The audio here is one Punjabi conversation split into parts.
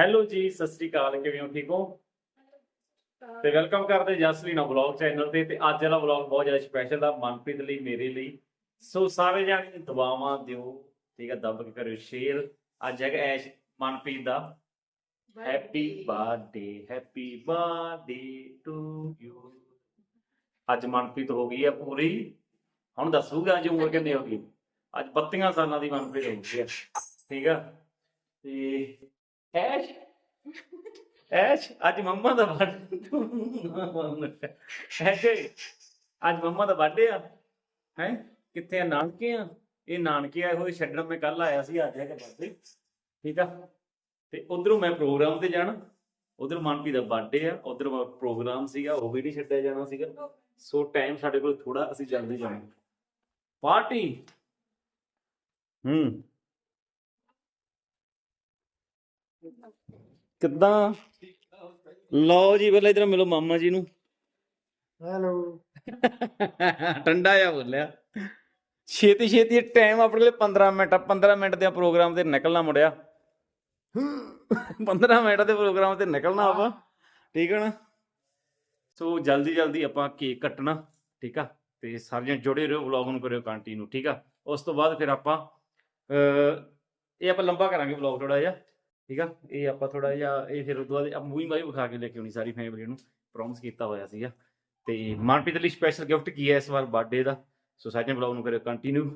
ਹੈਲੋ ਜੀ ਸਤਿ ਸ੍ਰੀ ਅਕਾਲ ਕਿਵੇਂ ਹੋ ਠੀਕ ਹੋ? ਤੇ ਵੈਲਕਮ ਕਰਦੇ ਜਸਲੀਨਾ ਵਲੌਗ ਚੈਨਲ ਤੇ ਤੇ ਅੱਜ ਵਾਲਾ ਵਲੌਗ ਬਹੁਤ ਜ਼ਿਆਦਾ ਸਪੈਸ਼ਲ ਆ ਮਨਪ੍ਰੀਤ ਲਈ ਮੇਰੇ ਲਈ। ਸੋ ਸਾਰੇ ਜਾਣੇ ਦੁਆਵਾਂ ਦਿਓ ਠੀਕ ਆ ਦੱਬ ਕੇ ਕਰਿਓ ਸ਼ੇਅਰ ਅੱਜ ਹੈਗਾ ਐਸ਼ ਮਨਪ੍ਰੀਤ ਦਾ। Happy birthday happy birthday to you ਅੱਜ ਮਨਪ੍ਰੀਤ ਹੋ ਗਈ ਹੈ ਪੂਰੀ। ਹੁਣ ਦੱਸੂਗਾ ਅੱਜ ਉਮਰ ਕਿੰਨੀ ਹੋ ਗਈ। ਅੱਜ 32 ਸਾਲਾਂ ਦੀ ਮਨਪ੍ਰੀਤ ਹੋ ਗਈ ਹੈ ਠੀਕ ਆ। ਤੇ ਐਸ਼ ਐਸ਼ ਅੱਜ ਮੰਮਾ ਦਾ ਬਰਥਡੇ ਐਸ਼ ਅੱਜ ਮੰਮਾ ਦਾ ਬਰਥਡੇ ਆ। ਹੈ? ਕਿੱਥੇ ਆ? ਨਾਨਕੇ ਆ? ਇਹ ਨਾਨਕੇ ਆਏ ਹੋਏ ਛੱਡਣ। ਮੈਂ ਕੱਲ ਆਇਆ ਸੀ ਅੱਜ ਹੈਗਾ ਬਰਥਡੇ ਠੀਕ ਆ? ਤੇ ਉਧਰੋਂ ਮੈਂ ਪ੍ਰੋਗਰਾਮ ਤੇ ਜਾਣਾ। ਉਧਰ ਮਨਪੀ ਦਾ ਬਰਥਡੇ ਆ। ਉਧਰ ਪ੍ਰੋਗਰਾਮ ਸੀਗਾ। ਉਹ ਵੀ ਨਹੀਂ ਛੱਡਿਆ ਜਾਣਾ ਸੀਗਾ। ਸੋ ਟਾਈਮ ਸਾਡੇ ਕੋਲ ਥੋੜਾ ਅਸੀਂ ਜਲਦੀ ਜਾਣਾ ਪਾਰਟੀ ਹੂੰ। ਕਿੱਦਾਂ? ਲਓ ਜੀ ਪਹਿਲਾਂ ਇਧਰ ਮਿਲੋ ਮਾਮਾ ਜੀ ਨੂੰ। ਹੈਲੋ। ਠੰਡਾ ਜਿਹਾ ਬੋਲਿਆ। ਛੇਤੀ ਛੇਤੀ ਟਾਈਮ ਆਪਣੇ ਲਈ 15 ਮਿੰਟ ਆ। 15 ਮਿੰਟ ਦੇ ਪ੍ਰੋਗਰਾਮ ਤੇ ਨਿਕਲਣਾ ਮੁੜਿਆ 15 ਮਿੰਟ ਦੇ ਪ੍ਰੋਗਰਾਮ ਤੇ ਨਿਕਲਣਾ ਆਪਾਂ। ਠੀਕ ਹੈ ਨਾ? ਸੋ ਜਲਦੀ ਜਲਦੀ ਆਪਾਂ ਕੇਕ ਕੱਟਣਾ ਠੀਕ ਆ? ਤੇ ਸਾਰਿਆਂ ਜੁੜੇ ਰਹੋ ਵਲੌਗ ਨੂੰ ਕਰਿਓ ਕੰਟੀਨਿਊ ਠੀਕ ਆ? ਉਸ ਤੋਂ ਬਾਅਦ ਫਿਰ ਆਪਾਂ ਇਹ ਆਪਾਂ ਲੰਬਾ ਕਰਾਂਗੇ ਵਲੌਗ ਥੋੜਾ ਜਿਹਾ। ਠੀਕ ਆ? ਇਹ ਆਪਾਂ ਥੋੜਾ ਜਿਹਾ ਇਹ ਫਿਰ ਉਦੋਂ ਬਾਅਦ ਮੂਵੀ ਮਾਈ ਵਿਖਾ ਕੇ ਲੈ ਕੇ ਆਉਣੀ ਸਾਰੀ ਫੈਮਿਲੀ ਨੂੰ ਪ੍ਰੋਮਿਸ ਕੀਤਾ ਹੋਇਆ ਸੀਗਾ। ਤੇ ਮਨਪ੍ਰੀਤ ਲਈ ਸਪੈਸ਼ਲ ਗਿਫਟ ਕੀ ਹੈ ਇਸ ਵਾਰ ਬਰਥਡੇ ਦਾ? ਸੋ ਸਾਰਿਆਂ ਵਲੌਗ ਨੂੰ ਕਰਿਓ ਕੰਟੀਨਿਊ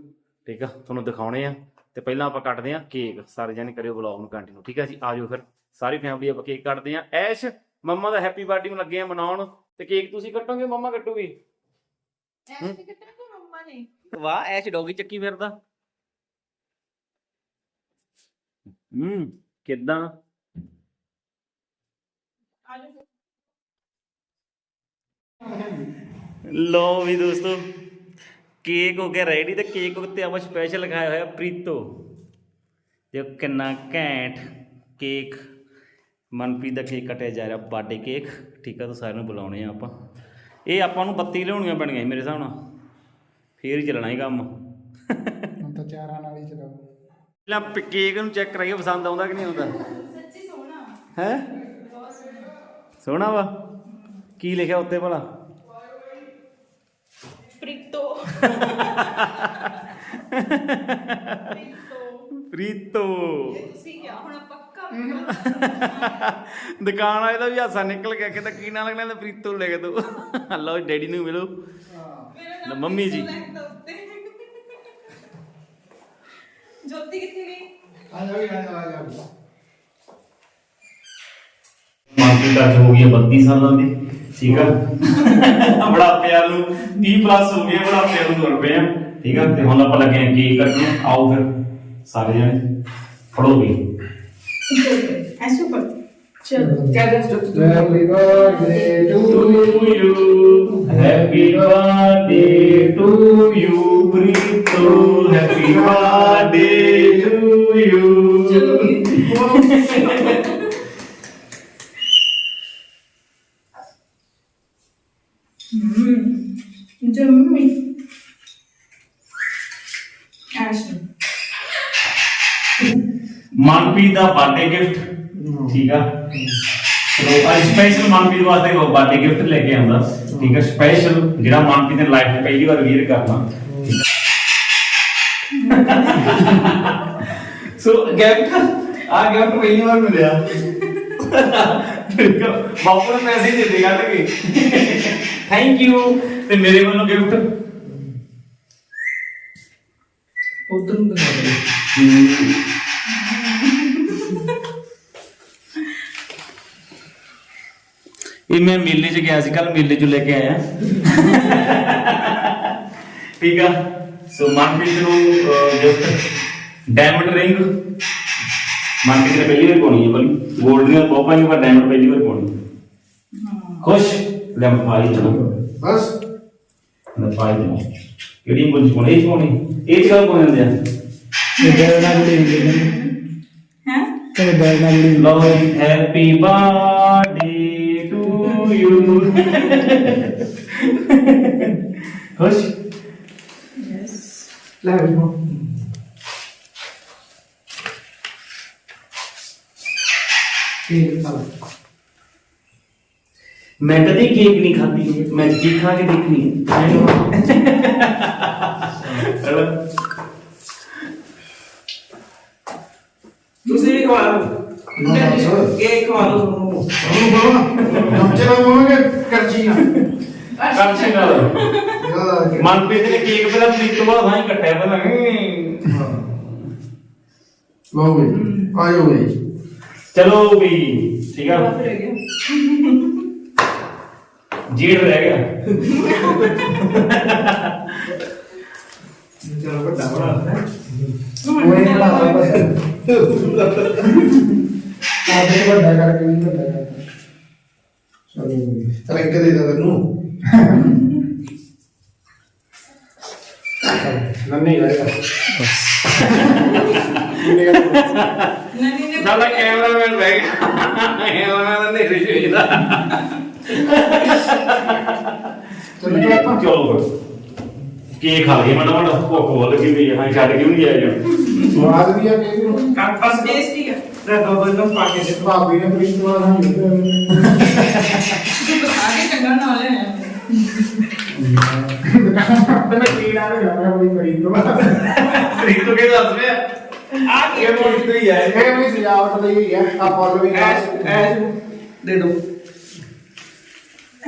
ਠੀਕ ਆ? ਤੁਹਾਨੂੰ ਦਿਖਾਉਣੇ ਆ। ਤੇ ਪਹਿਲਾਂ ਆਪਾਂ ਕੱਟਦੇ ਆ ਕੇਕ ਸਾਰੇ ਜਣੇ ਕਰਿਓ ਵਲੌਗ ਨੂੰ ਕੰਟੀਨਿਊ ਠੀਕ ਆ ਜੀ? ਆਜੋ ਫਿਰ। ਸਾਰੀ ਫੈਮਿਲੀ ਆਪਾਂ ਕੇਕ ਕੱਟਦੇ ਆ ਐਸ਼ ਮੰਮਾ ਦਾ ਹੈਪੀ ਬਰਥਡੇ ਨੂੰ ਲੱਗੇ ਆ ਮਨਾਉਣ। ਤੇ ਕੇਕ ਤੁਸੀਂ ਕੱਟੋਗੇ ਮੰਮਾ ਕੱਟੂਗੀ? ਐਸੇ ਕਿਤੇ ਕੋ ਮੰਮਾ ਨੇ ਵਾਹ ਐਸ਼ ਡੋਗੀ ਚੱਕੀ ਫਿਰਦਾ। ਹੂੰ। ਕਿੱਦਾਂ? ਆਲੂ ਲੋ ਵੀ ਦੋਸਤੋ ਕੇਕ ਹੋ ਗਿਆ ਰੈਡੀ ਤੇ ਕੇਕ ਉੱਤੇ ਆਪਾਂ ਸਪੈਸ਼ਲ ਲਗਾਇਆ ਹੋਇਆ ਪ੍ਰੀਤੋ। ਤੇ ਕਿੰਨਾ ਘੈਂਟ ਕੇਕ ਮਨਪ੍ਰੀਤ ਦਾ ਕੇਕ ਕੱਟਿਆ ਜਾ ਰਿਹਾ ਬਰਥਡੇ ਕੇਕ ਠੀਕ ਆ, ਤਾਂ ਸਾਰਿਆਂ ਨੂੰ ਬੁਲਾਉਣੇ ਆ ਆਪਾਂ। ਇਹ ਆਪਾਂ ਨੂੰ 32 ਲਿਆਉਣੀਆਂ ਪੈਣੀਆਂ ਮੇਰੇ ਹਿਸਾਬ ਨਾਲ। ਫੇਰ ਹੀ ਚੱਲਣਾ ਹੀ ਕੰਮ। ਹੁਣ ਤਾਂ ਚਾਰਾਂ ਨਾਲ ਹੀ ਚਲਾਓ ਪਹਿਲਾਂ ਕੇਕ ਨੂੰ ਚੈੱਕ ਕਰਾਈਏ ਪਸੰਦ ਆਉਂਦਾ ਕਿ ਨਹੀਂ ਆਉਂਦਾ? ਸੱਚੀ ਸੋਹਣਾ। ਹੈ? ਸੋਹਣਾ ਵਾ। ਕੀ ਲਿਖਿਆ ਉੱਤੇ ਭਲਾ? ਪ੍ਰੀਤੋ। ਪ੍ਰੀਤੋ। ਪ੍ਰੀਤੋ ਤੁਸੀਂ ਕਿਹਾ ਹੁਣ ਪੱਕਾ ਦੁਕਾਨ ਵਾਲੇ ਦਾ ਵੀ ਹਾਸਾ ਨਿਕਲ ਗਿਆ ਕਹਿੰਦਾ ਕੀ ਨਾਂ ਲੱਗਣਾ ਤਾਂ ਪ੍ਰੀਤੋ ਲਿਖ ਦੋ। ਲਓ ਡੈਡੀ ਨੂੰ ਮਿਲੋ। ਮੇਰਾ ਲੈ ਮੰਮੀ ਜੀ। ਪ੍ਰੀਤੋ ਲਿਖਦਾ ਉੱਤੇ। ਜੋਤੀ ਕਿੱਥੇ ਗਈ? ਆ ਜਾਓ ਆ ਜਾਓ ਆ ਜਾਓ ਮਾਰਕੀਟ ਅੱਜ ਹੋ ਗਈ ਹੈ 32 ਸਾਲਾਂ ਦੀ ਠੀਕ ਆ? ਬੜਾ ਪਿਆਰ ਨੂੰ 30 ਪਲੱਸ ਹੋ ਗਏ ਬੜਾ ਪਿਆਰ ਨੂੰ ਤੁਰ ਪਏ ਆ। ਠੀਕ ਆ? ਤੇ ਹੁਣ ਆਪਾਂ ਲੱਗੇ ਆ ਕੇਕ ਕੱਟਣ ਆਓ ਫਿਰ ਸਾਰੇ ਜਣੇ ਫੜੋ ਵੀ। ਐਸੇ ਉੱਪਰ। ਚਲ happy birthday to to you. Happy birthday to you, Prito. Happy birthday to ਜੰਮੀ ਐਸੇ ਮਨਪ੍ਰੀਤ ਦਾ ਬਰਥਡੇ ਗਿਫਟ ਠੀਕ ਆ? ਚਲੋ ਅੱਜ ਸਪੈਸ਼ਲ ਮਨਪ੍ਰੀਤ ਵਾਸਤੇ ਉਹ ਬਰਥਡੇ ਗਿਫਟ ਲੈ ਕੇ ਆਉਂਦਾ। ਠੀਕ ਆ ਸਪੈਸ਼ਲ ਜਿਹੜਾ ਮਨਪ੍ਰੀਤ ਨੇ ਲਾਈਫ 'ਚ ਪਹਿਲੀ ਵਾਰ ਵੀਅਰ ਕਰਨਾ। ਸੋ ਗਿਫਟ ਆ ਗਿਫਟ ਪਹਿਲੀ ਵਾਰ ਮਿਲਿਆ ਠੀਕ ਆ ਬਾਪੂ ਨੇ ਮੈਸੇਜ ਦੇ ਦੇ ਕੱਢ ਕੇ ਥੈਂਕ ਯੂ ਤੇ ਮੇਰੇ ਵੱਲੋਂ ਗਿਫਟ ਉਧਰ ਨੂੰ ਦਿਖਾ ਦੇ ਇਹ ਮੈਂ ਮੇਲੇ 'ਚ ਗਿਆ ਸੀ ਕੱਲ ਮੇਲੇ 'ਚੋਂ ਲੈ ਕੇ ਆਇਆ ਠੀਕ ਆ ਸੋ ਮਨਪ੍ਰੀਤ ਨੂੰ ਗਿਫਟ ਡਾਇਮੰਡ ਰਿੰਗ ਮਨਪ੍ਰੀਤ ਨੇ ਪਹਿਲੀ ਵਾਰ ਪਾਉਣੀ ਹੈ ਬਲੀ 골ਡ ਦੀਆਂ ਬਹੁਤ ਪਾਈਆਂ ਪਰ ਡਾਇਮੰਡ ਪਹਿਲੀ ਵਾਰ ਪਾਉਣੀ ਖੁਸ਼? ਲੈ ਪਾਈ ਦੇਣਾ ਬਸ। ਮੈਂ ਪਾਈ ਦੇਣਾ ਕਿਹੜੀ ਮੁੰਜ ਪਾਉਣੀ? ਇਹ 'ਚ ਪਾਉਣੀ? ਇਹ ਚ ਕਦੋਂ ਪਾਉਣੇ ਹੁੰਦੇ ਆ? ਇਹ ਬੈਲ ਨਾਲ ਜੁੜੀ ਹੁੰਦੀ ਹੈ ਹੈ? ਤੇ ਬੈਲ ਨਾਲ ਜੁੜੀ ਲਓ ਹੈਪੀ ਬਰਥਡੇ ਟੂ ਯੂ ਖੁਸ਼? ਯੈਸ ਲੈ ਵੀ ਕੇਕ ਖਾ ਲੈ ਮੈਂ ਕਦੇ ਕੇਕ ਨਹੀਂ ਖਾਧੀ ਮੈਂ ਜੀ ਖਾ ਕੇ ਦੇਖਣੀ ਤੁਸੀਂ ਵੀ ਖਵਾ ਲਓ ਕੇਕ ਖਵਾ ਲਓ ਤੁਹਾਨੂੰ ਉਹਨੂੰ ਬਾਵਾ ਨਮਚੇ ਦਾ ਮੋਗੇ ਕਰਚੀ ਨਾ ਕਰਛੇ ਨਾਲ ਯਾਰ ਮਨਪ੍ਰੀਤ ਨੇ ਕੇਕ ਪਹਿਲਾਂ ਪਲੀਟ ਤੋਂ ਬਾਅਦ ਹਾਂ ਹੀ ਕੱਟਿਆ ਪਹਿਲਾਂ ਹਮ। ਲਓ ਬਈ ਆਇਓ ਬਈ ਚਲੋ ਵੀ ਠੀਕ ਆ ਬਸ ਰਹਿ ਗਿਆ ਜੀੜ ਰਹਿ ਗਿਆ। ਚਲੋ ਵੱਡਾ ਬਣਾ ਉਹ ਇਹ ਬਣਾ ਬਸ ਆਦੇ ਵੱਡਾ ਕਰਕੇ ਵੀ ਵੱਡਾ ਕਰਕੇ ਚਲੋ ਇੱਕ ਦੇ ਦੇ ਤੈਨੂੰ। ਨੰਨੀ ਰਹੇਗਾ ਨਨੀ ਨੇ ਨਾਲਾ ਕੈਮਰਾਮੈਨ ਰਹਿ ਗਿਆ। ਕੈਮਰਾਮੈਨ ਨਹੀਂ ਰਹੀ ਚਲੋ ਆਪਾਂ ਚਲੋ ਕੀ ਖਾ ਲਈ ਮਨਾ ਮਨਾ ਭੁੱਖ ਬਹੁਤ ਲੱਗੀ ਹੋਈ ਹੈ ਹਾਂ ਛੱਡ ਕੇ ਵੀ ਨਹੀਂ ਆਇਆ ਜਾਣਾ। ਸਵਾਦ ਵੀ ਆ ਨੂੰ। ਕੰਪਸ ਦੇ ਟੇਸਟੀ ਆ। ਦੋ ਦੋ ਨੂੰ ਪਾ ਕੇ ਦੇ। ਭਾਬੀ ਨੇ ਬੜੀ ਸਵਾਦ ਹਾਂ ਤੂੰ ਬਤਾ ਕੇ ਚੰਗਾ ਨਾਲ ਲੈ ਆਇਆ ਤੇ ਮੈਂ ਕੀੜਾ ਨਹੀਂ ਲਾਣਾ ਬੜੀ ਬੜੀ ਤੋਂ ਫਰੀਦ ਤੋਂ ਕੀ ਦੱਸ ਰਿਹਾ? ਆ ਕੀ ਮੋੜੀ ਤੋਂ ਹੀ? ਹੈ ਇਹ ਵੀ ਸਜਾਵਟ ਲਈ ਹੋਈ ਹੈ ਆ ਫੁੱਲ ਵੀ ਐਸ ਐਸ ਦੇ ਦੋ।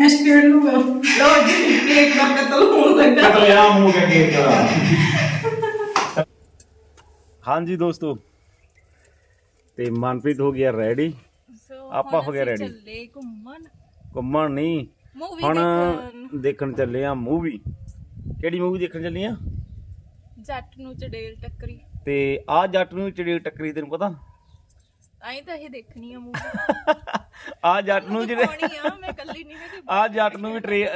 ਐਸ਼ ਕਰ ਲੂਗਾ ਲੋ ਜੀ ਕੇਕ ਦਾ ਕਤਲ ਹੋਣ ਲੱਗਾ ਕਤਲੇਆਮ ਹੋ ਗਿਆ ਕੇਕ ਦਾ ਹਾਂਜੀ ਦੋਸਤੋ ਤੇ ਮਨਪ੍ਰੀਤ ਹੋ ਗਿਆ ਰੈਡੀ ਆਪਾਂ ਹੋ ਗਏ ready। ਚੱਲੇ ਘੁੰਮਣ। ਘੁੰਮਣ ਨਹੀਂ ਮੂਵੀ ਹੁਣ ਦੇਖਣ। ਚੱਲੇ ਆ ਮੂਵੀ ਕਿਹੜੀ ਮੂਵੀ ਦੇਖਣ ਚੱਲੀ ਆ? ਜੱਟ ਨੂੰ ਚੜੇਲ ਟੱਕਰੀ। ਤੇ ਆ ਜੱਟ ਨੂੰ ਚੜੀ ਟੱਕਰੀ ਤੈਨੂੰ ਪਤਾ? ਆਈ ਤਾਂ ਇਹ ਦੇਖਣੀ ਆ ਮੂਵੀ ਆ ਜੱਟ ਨੂੰ ਜਿਹੜੇ ਆ ਮੈਂ ਕੱਲੀ ਨਹੀਂ ਹੈਗੀ ਆ ਜੱਟ ਨੂੰ ਵੀ ਟਰੇ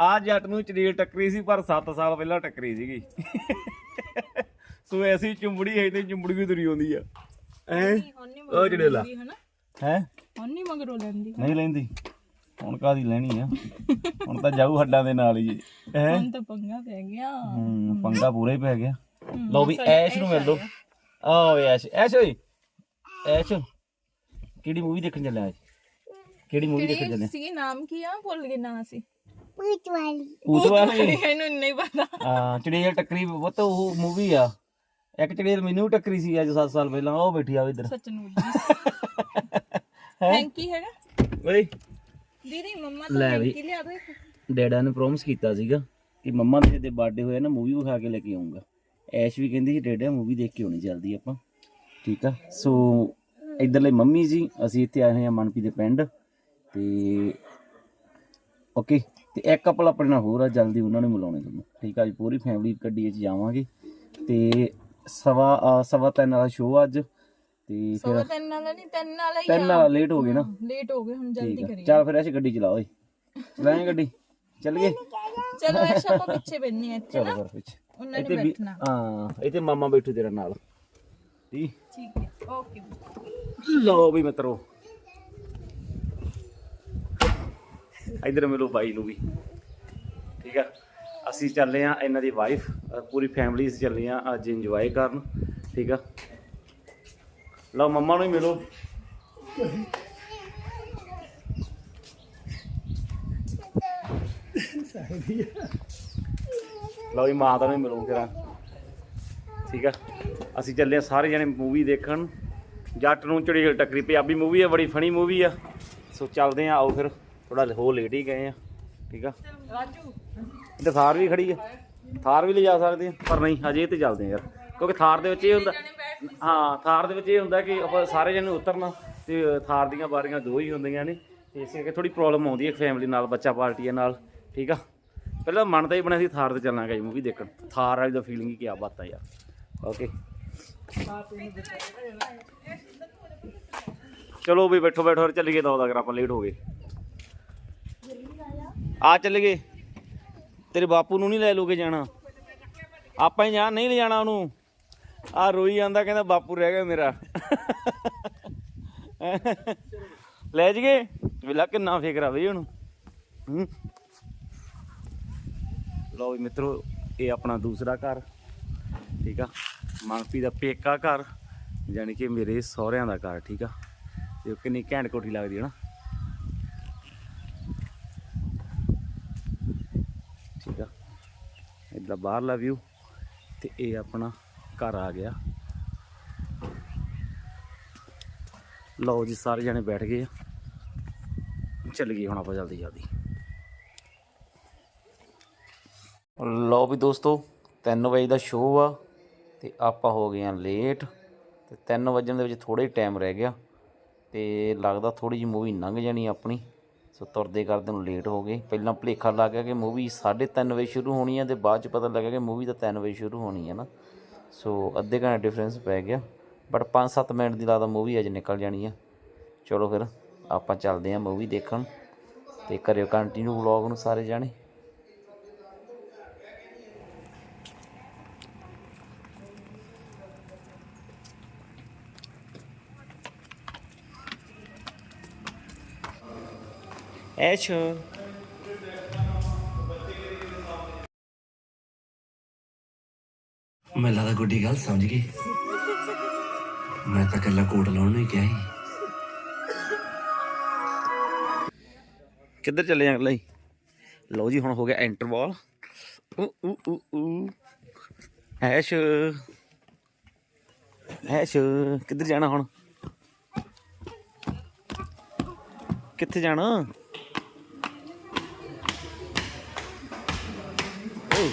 ਆ ਜੱਟ ਨੂੰ ਚੜੇਲ ਟੱਕਰੀ ਸੀ ਪਰ 7 ਸਾਲ ਪਹਿਲਾਂ ਟੱਕਰੀ ਸੀਗੀ। ਸੋ ਐਸੀ ਚੁੰਬੜੀ ਹੈ ਤੇ ਚੁੰਬੜੀ ਵੀ ਤੁਰੀ ਆਉਂਦੀ ਆ। ਨਹੀਂ ਉਹ ਚੜੇਲਾ। ਹੈ? ਹੁਣ ਨਹੀਂ ਮਗਰੋਂ ਲੈਂਦੀ। ਨਹੀਂ ਲੈਂਦੀ। ਹੁਣ ਕਾਦੀ ਲੈਣੀ ਆ? ਹੁਣ ਤਾਂ ਜਾਊ ਹੱਡਾਂ ਦੇ ਨਾਲ ਹੀ। ਹੈ? ਹੁਣ ਤਾਂ ਪੰਗਾ ਪੈ ਗਿਆ। ਹੂੰ ਪੰਗਾ ਪੂਰਾ ਹੀ ਪੈ ਗਿਆ। ਲਓ ਵੀ ਐਸ਼ ਨੂੰ ਮਿਲ ਲਓ। ਆਓ ਐਸ਼ ਐਸ਼ ਓਏ। ਐਸ਼। ਕਿਹੜੀ ਮੂਵੀ ਦੇਖਣ ਚੱਲਿਆ ਅੱਜ? ਕਿਹੜੀ ਮੂਵੀ ਦੇਖਣ ਚੱਲਿਆ ਸੀ ਨਾਮ ਕੀ ਆ? ਭੁੱਲ ਗਏ ਨਾਂ ਸੀ ਭੂਤ ਵਾਲੀ ਇਹਨੂੰ ਨਹੀਂ ਪਤਾ। ਆ ਚੜੇਲ ਟੱਕਰੀ ਉਹ ਤਾਂ ਉਹ ਮੂਵੀ ਆ। ਇੱਕ ਚੜੇਲ ਮੈਨੂੰ ਟੱਕਰੀ ਸੀ ਅੱਜ 7 ਸਾਲ ਪਹਿਲਾਂ ਉਹ ਬੈਠੀ ਆ ਇੱਧਰ। ਸੱਚ ਨੂੰ ਥੈਂਕ ਹੈਗਾ। ਓਏ। ਦੀਦੀ ਮੰਮਾ ਲੈ ਤਾਂ ਵੀ। ਥੈਂਕੀ ਲਿਆ ਦੋ ਇੱਕ। ਡੈਡਾ ਨੇ ਪ੍ਰੋਮਿਸ ਕੀਤਾ ਸੀਗਾ ਕਿ ਮੰਮਾ ਦੇ ਦੇ ਬਰਥਡੇ ਹੋਇਆ ਨਾ ਮੂਵੀ ਵਿਖਾ ਕੇ ਲੈ ਕੇ ਆਉਂਗਾ ਐਸ਼ ਵੀ ਕਹਿੰਦੀ ਸੀ ਡੈਡਾ ਮੂਵੀ ਦੇਖ ਕੇ ਆਉਣੀ ਜਲਦੀ ਆਪਾਂ। ਠੀਕ ਆ? ਸੋ ਇਧਰਲੇ ਮੰਮੀ ਜੀ ਅਸੀਂ ਇੱਥੇ ਆਏ ਹੋਏ ਆ ਮਨਪੀ ਦੇ ਪਿੰਡ ਤੇ ਓਕੇ ਤੇ ਇੱਕ ਕਪਲ ਆਪਣੇ ਨਾਲ ਹੋਰ ਆ ਜਲਦੀ ਉਹਨਾਂ ਨੂੰ ਮਿਲਾਉਣੇ ਤੁਹਾਨੂੰ। ਠੀਕ ਆ ਜੀ ਪੂਰੀ ਫੈਮਿਲੀ ਗੱਡੀ 'ਚ ਜਾਵਾਂਗੇ। ਤੇ ਸਵਾ ਸਵਾ ਤਿੰਨ ਵਾਲਾ ਸ਼ੋਅ ਅੱਜ ਤੇ ਸੋ ਫਿਰ ਤਿੰਨ ਨਾਲ ਨਹੀਂ ਤਿੰਨ ਨਾਲ ਹੀ ਤਿੰਨ ਵਾਲਾ ਲੇਟ ਹੋ ਗਏ ਨਾ। ਲੇਟ ਹੋ ਗਏ ਹੁਣ ਜਲਦੀ ਕਰੀਏ। ਚੱਲ ਫਿਰ ਅਸੀਂ ਗੱਡੀ ਚਲਾ ਓਏ। ਚਲਾਏ ਗੱਡੀ ਚੱਲ ਗਏ ਚਲੋ ਐਸ਼ ਆਪਾਂ ਪਿੱਛੇ ਬੈਠਨੇ ਆ ਇੱਥੇ ਚਲੋ ਨਾ। ਫਿਰ ਪਿੱਛੇ। ਉਹਨਾਂ ਨੇ ਬੈਠਣਾ। ਹਾਂ ਇੱਥੇ ਮਾਮਾ ਬੈਠੂ ਤੇਰੇ ਨਾਲ। ਠੀਕ। ਠੀਕ ਹੈ ਓਕੇ। ਲਓ ਵੀ ਮਿੱਤਰੋ। ਇਧਰ ਮਿਲੋ ਬਾਈ ਨੂੰ ਵੀ। ਠੀਕ ਆ? ਅਸੀਂ ਚੱਲੇ ਆ ਇਹਨਾਂ ਦੀ ਵਾਈਫ ਪੂਰੀ ਫੈਮਿਲੀ ਅਸੀਂ ਚੱਲੇ ਆ ਅੱਜ ਇੰਜੋਏ ਕਰਨ। ਠੀਕ ਆ? ਲਓ ਮੰਮਾ ਨੂੰ ਹੀ ਮਿਲੋ। ਲਓ ਜੀ, ਮਾਤਾ ਨੂੰ ਮਿਲੋ ਕਿਰਾ ਠੀਕ ਆ? ਅਸੀਂ ਚੱਲੇ ਆ ਸਾਰੇ ਜਣੇ ਮੂਵੀ ਦੇਖਣ। ਜੱਟ ਨੂੰ ਚੜੀ ਟੱਕਰੀ ਪੰਜਾਬੀ ਮੂਵੀ ਆ ਬੜੀ ਫਨੀ ਮੂਵੀ ਆ। ਸੋ ਚੱਲਦੇ ਆ ਆਓ ਫਿਰ। ਥੋੜਾ ਹੋ ਲੇਟ ਹੀ ਗਏ ਆ ਠੀਕ ਆ? ਰਾਜੂ। ਤੇ ਥਾਰ ਵੀ ਖੜੀ ਆ। ਥਾਰ ਵੀ ਲਿਜਾ ਸਕਦੇ ਆ ਪਰ ਨਹੀਂ ਹਜੇ ਇਹ ਤੇ ਚੱਲਦੇ ਆ ਯਾਰ। ਕਿਉਂਕਿ ਥਾਰ ਦੇ ਵਿੱਚ ਇਹ ਹੁੰਦਾ ਹਾਂ ਥਾਰ ਦੇ ਵਿੱਚ ਇਹ ਹੁੰਦਾ ਕਿ ਆਪਾਂ ਸਾਰੇ ਜਣੇ ਉਤਰਨਾ ਤੇ ਥਾਰ ਦੀਆਂ ਬਾਰੀਆਂ ਦੋ ਹੀ ਹੁੰਦੀਆਂ ਨੇ। ਇਸੇ ਕਰਕੇ ਥੋੜੀ ਪ੍ਰੋਬਲਮ ਆਉਂਦੀ ਹੈ ਫੈਮਿਲੀ ਨਾਲ ਬੱਚਾ ਪਾਰਟੀਆਂ ਨਾਲ ਠੀਕ ਆ? ਪਹਿਲਾਂ ਮਨ ਤਾਂ ਹੀ ਬਣਿਆ ਸੀ ਥਾਰ ਤੇ ਚੱਲਾਂਗੇ ਮੂਵੀ ਦੇਖਣ। ਥਾਰ ਵਾਲੀ ਦਾ ਫੀਲਿੰਗ ਹੀ ਕੀ ਬਾਤ ਆ ਯਾਰ। ਓਕੇ ਚਲੋ ਵੀ ਬੈਠੋ ਬੈਠੋ ਹੋਰ ਚੱਲੀਏ ਤਾਂ ਅਗਰ ਆਪਾਂ ਲੇਟ ਹੋ ਗਏ। ਆ ਚੱਲ ਤੇਰੇ ਬਾਪੂ ਨੂੰ ਨਹੀਂ ਲੈ ਲੋਗੇ ਜਾਣਾ। ਆਪਾਂ ਹੀ ਜਾਣਾ ਨਹੀਂ ਲੈ ਜਾਣਾ ਉਹਨੂੰ। ਆ ਰੋਈ ਜਾਂਦਾ, ਕਹਿੰਦਾ ਬਾਪੂ ਰਹਿ ਗਿਆ ਮੇਰਾ। ਲੈ ਜਗੇ ਵੇਲਾ ਕਿੰਨਾ ਫਿਕਰ ਆ ਬਈ ਉਹਨੂੰ। ਲਓ ਵੀ ਮਿੱਤਰੋ, ਇਹ ਆਪਣਾ ਦੂਸਰਾ ਘਰ। ਠੀਕ ਆ। ਮਨਪੀ ਦਾ ਪੇਕਾ ਘਰ, ਯਾਨੀ ਕਿ ਮੇਰੇ ਸਹੁਰਿਆਂ ਦਾ ਘਰ, ਠੀਕ ਆ? ਤੇ ਕਿੰਨੀ ਘੈਂਟ ਕੋਠੀ ਲੱਗਦੀ ਹੈ ਨਾ। ਠੀਕ ਆ? ਇਦਾਂ ਬਾਹਰਲਾ ਵਿਊ ਤੇ ਇਹ ਆਪਣਾ ਘਰ ਆ ਗਿਆ। ਲਓ ਜੀ, ਸਾਰੇ ਜਣੇ ਬੈਠ ਗਏ ਆ। ਚੱਲ ਗਏ ਹੁਣ ਆਪਾਂ ਜਲਦੀ ਜਲਦੀ। ਲਓ ਵੀ ਦੋਸਤੋ 3 ਵਜੇ ਦਾ ਸ਼ੋਅ ਆ। ਤੇ ਆਪਾਂ ਹੋ ਗਏ ਆ ਲੇਟ ਤੇ 3 ਵਜਣ ਦੇ ਵਿੱਚ ਥੋੜਾ ਹੀ ਟਾਈਮ ਰਹਿ ਗਿਆ ਤੇ ਲੱਗਦਾ ਥੋੜੀ ਜਿਹੀ ਮੂਵੀ ਲੰਘ ਜਾਣੀ ਆਪਣੀ, ਸੋ ਤੁਰਦੇ ਕਰਦੇ ਨੂੰ ਲੇਟ ਹੋ ਗਏ। ਪਹਿਲਾਂ ਭੁਲੇਖਾ ਲੱਗ ਗਿਆ ਕਿ ਮੂਵੀ 3:30 ਵਜੇ ਸ਼ੁਰੂ ਹੋਣੀ ਹੈ ਤੇ ਬਾਅਦ ਚ ਪਤਾ ਲੱਗਾ ਕਿ ਮੂਵੀ ਤਾਂ 3 ਵਜੇ ਸ਼ੁਰੂ ਹੋਣੀ ਹੈ ਨਾ। ਸੋ ਅੱਧੇ ਘੰਟੇ ਡਿਫਰੈਂਸ ਪੈ ਗਿਆ ਬਟ 5-7 ਮਿੰਟ ਦੀ ਲੱਗਦਾ ਮੂਵੀ ਅੱਜ ਨਿਕਲ ਜਾਣੀ ਆ। ਚਲੋ ਫਿਰ ਆਪਾਂ ਚੱਲਦੇ ਹਾਂ ਮੂਵੀ ਦੇਖਣ ਤੇ ਕਰਿਓ ਕੰਟੀਨਿਊ ਵਲੌਗ ਨੂੰ ਸਾਰੇ ਜਾਣੇ। ਐਸ਼ੋ ਮੈਨੂੰ ਲੱਗਦਾ ਗੁੱਡੀ ਗੱਲ ਸਮਝ ਗਈ। ਮੈਂ ਤਾਂ ਕੱਲਾ ਕੋਟ ਲਾਉਣ ਨੂੰ ਹੀ ਕਿਹਾ ਸੀ। ਕਿੱਧਰ ਚੱਲੇ ਆਂ ਲਈ ਲਓ ਜੀ ਹੁਣ ਹੋ ਗਿਆ ਇੰਟਰਵਲ ਊ ਊ ਊ ਊ। ਐਸ਼ ਐਸ਼ ਕਿੱਧਰ ਜਾਣਾ ਹੁਣ? ਕਿੱਥੇ ਜਾਣਾ? ਲਓ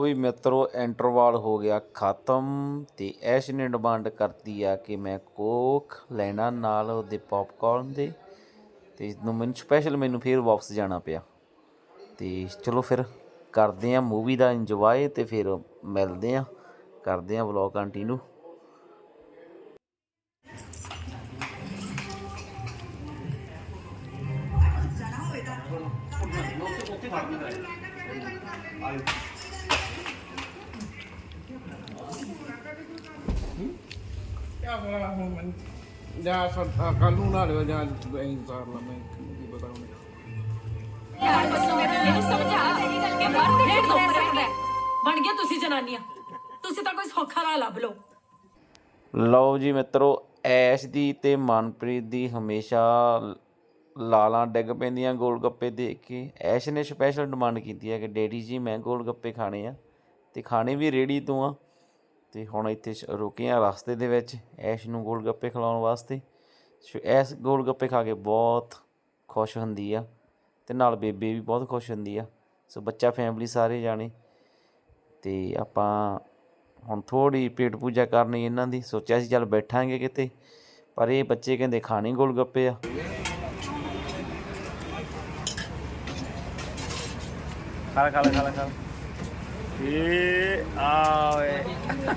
ਵੀ ਮਿੱਤਰੋ ਇੰਟਰਵਲ ਹੋ ਗਿਆ ਖਤਮ ਤੇ ਐਸ਼ ਨੇ ਡਿਮਾਂਡ ਕਰਤੀ ਆ ਕਿ ਮੈਂ ਕੋਕ ਲੈਣਾ ਨਾਲ ਉਹਦੇ ਪੌਪਕਾਰਨ ਦੇ ਤੇ ਇਸਨੂੰ ਮੈਨੂੰ ਸਪੈਸ਼ਲ ਮੈਨੂੰ ਫੇਰ ਵਾਪਸ ਜਾਣਾ ਪਿਆ। ਤੇ ਚਲੋ ਫਿਰ ਕਰਦੇ ਆ ਮੂਵੀ ਦਾ ਇੰਜੋਏ ਤੇ ਫਿਰ ਮਿਲਦੇ ਆ। ਕਰਦੇ ਆ ਵਲੌਗ ਕੰਟੀਨਿਊ ਕਿਆ ਪਤਾ ਹੁਣ ਮੈਨੂੰ? ਜਾਂ ਕੱਲ ਨੂੰ ਨਾ ਲਿਓ ਜਾਂ ਐਂ ਸਾਰ ਲਾ ਮੈਂ ਕੀ ਪਤਾ ਹੁਣ। ਮੈਨੂੰ ਸਮਝਾ ਕਿ ਬਾਹਰ ਡੇਢ ਦੋ ਰੱਖਦਾ ਬਣ ਗਿਆ ਤੁਸੀਂ ਜਨਾਨੀਆਂ। ਤੁਸੀਂ ਤਾਂ ਕੋਈ ਸੌਖਾ ਰਾਹ ਲੱਭ ਲਓ। ਲਓ ਜੀ ਮਿੱਤਰੋ ਐਸ਼ ਦੀ ਤੇ ਮਨਪ੍ਰੀਤ ਦੀ ਹਮੇਸ਼ਾ ਲਾਲਾਂ ਡਿੱਗ ਪੈਂਦੀਆਂ ਗੋਲ ਗੱਪੇ ਦੇਖ ਕੇ। ਐਸ਼ ਨੇ ਸਪੈਸ਼ਲ ਡਿਮਾਂਡ ਕੀਤੀ ਹੈ ਕਿ ਡੈਡੀ ਜੀ ਮੈਂ ਗੋਲ ਗੱਪੇ ਖਾਣੇ ਆ ਤੇ ਖਾਣੇ ਵੀ ਰੇੜੀ ਤੋਂ ਆ। ਤੇ ਹੁਣ ਇੱਥੇ ਰੁਕੇ ਆ ਰਸਤੇ ਦੇ ਵਿੱਚ ਐਸ਼ ਨੂੰ ਗੋਲ ਗੱਪੇ ਖਿਲਾਉਣ ਵਾਸਤੇ। ਸੋ ਐਸ ਗੋਲ ਗੱਪੇ ਖਾ ਕੇ ਬਹੁਤ ਖੁਸ਼ ਹੁੰਦੀ ਆ। ਤੇ ਨਾਲ ਬੇਬੇ ਵੀ ਬਹੁਤ ਖੁਸ਼ ਹੁੰਦੀ ਆ। ਸੋ ਬੱਚਾ ਫੈਮਿਲੀ ਸਾਰੇ ਜਾਣੇ। ਤੇ ਆਪਾਂ ਹੁਣ ਥੋੜੀ ਪੇਟ ਪੂਜਾ ਕਰਨੀ ਇਹਨਾਂ ਦੀ। ਸੋਚਿਆ ਸੀ ਚੱਲ ਬੈਠਾਂਗੇ ਕਿਤੇ ਪਰ ਇਹ ਬੱਚੇ ਕਹਿੰਦੇ ਖਾਣੇ ਗੋਲ ਗੱਪੇ ਆ। ਖਾ ਖਾ ਖਾ ਖਾ ਇਹ ਆ ਓਏ